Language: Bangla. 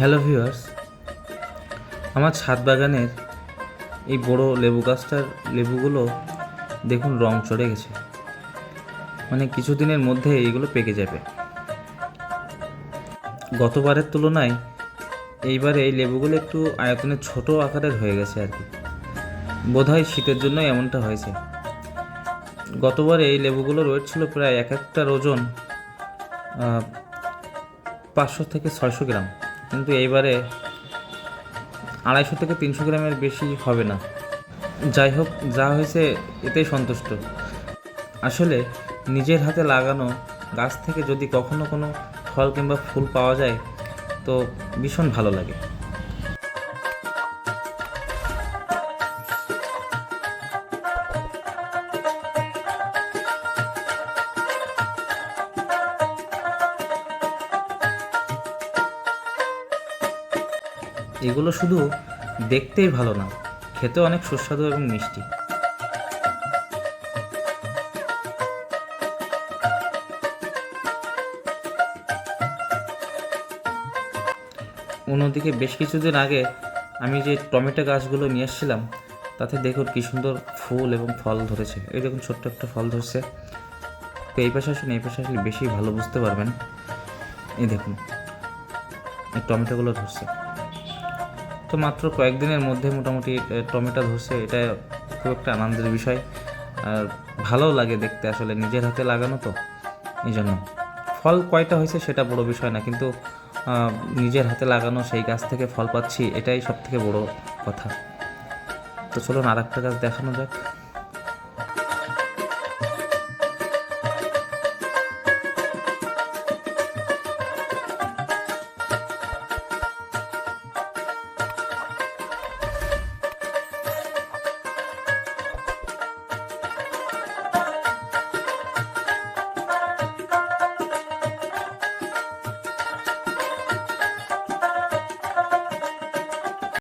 হ্যালো ভিউয়ার্স আমার ছাদ বাগানের এই বড় লেবু গাছটার লেবুগুলো দেখুন রং চড়ে গেছে। মানে কিছুদিনের মধ্যে এগুলো পেকে যাবে। গতবারের তুলনায় এইবারে এই লেবুগুলো একটু আয়তনে ছোট আকারের হয়ে গেছে আর কি। বোধহয় শীতের জন্য এমনটা হয়েছে। গতবারে এই লেবুগুলোর ওয়েট প্রায় এক একটার ওজন পাঁচশো থেকে ছয়শো গ্রাম। কিন্তু এইবারে আড়াইশো থেকে তিনশো গ্রামের বেশি হবে না। যাই হোক, যা হয়েছে এতেই সন্তুষ্ট। আসলে নিজের হাতে লাগানো গাছ থেকে যদি কখনো কোনো ফল কিংবা ফুল পাওয়া যায়, তো ভীষণ ভালো লাগে। এগুলো শুধু দেখতেই ভালো না খেতে অনেক সুস্বাদু এবং মিষ্টি। অন্যদিকে বেশ কিছুদিন আগে আমি যে টমেটো গাছগুলো নিয়ে এসেছিলাম, তাতে দেখুন কী সুন্দর ফুল এবং ফল ধরেছে। এই দেখুন ছোট্ট একটা ফল ধরছে। তো এই পাশে আসুন, এই পাশে আসলে বেশি ভালো বুঝতে পারবেন। এই দেখুন, এই টমেটোগুলো ধরছে। তো মাত্র কয়েকদিনের মধ্যে মোটামুটি টমেটো ধরছে, এটা খুব একটা আনন্দের বিষয়। আর ভালোও লাগে দেখতে আসলে, নিজের হাতে লাগানো তো এই জন্য ফল কয়টা হয়েছে সেটা বড় বিষয় না, কিন্তু নিজের হাতে লাগানো সেই গাছ থেকে ফল পাচ্ছি, এটাই সব থেকে বড় কথা। তো চলুন আর একটা গাছ দেখানো যাক।